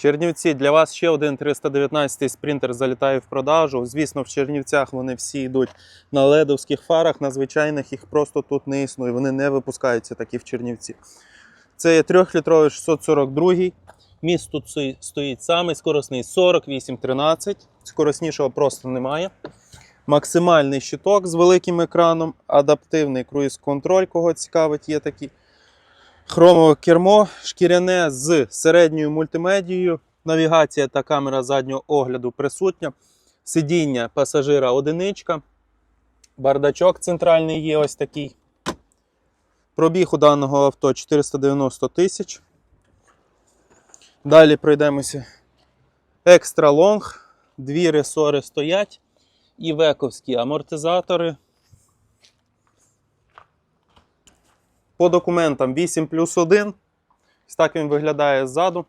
Чернівці, для вас ще один 319 спринтер залітає в продажу. Звісно, в Чернівцях вони всі йдуть на ледовських фарах, на звичайних їх просто тут не існує. Вони не випускаються такі в Чернівці. Це є 3-літровий 642. Міст тут стоїть самий скоросний 48-13. Скороснішого просто немає. Максимальний щиток з великим екраном, адаптивний круїз-контроль, кого цікавить, є такі. Хромове кермо, шкіряне з середньою мультимедією, навігація та камера заднього огляду присутня. Сидіння пасажира одиничка. Бардачок центральний є ось такий. Пробіг у даного авто 490 тисяч. Далі пройдемося. Екстра лонг, дві ресори стоять. І вековські амортизатори. По документам 8 плюс 1. Ось так він виглядає ззаду.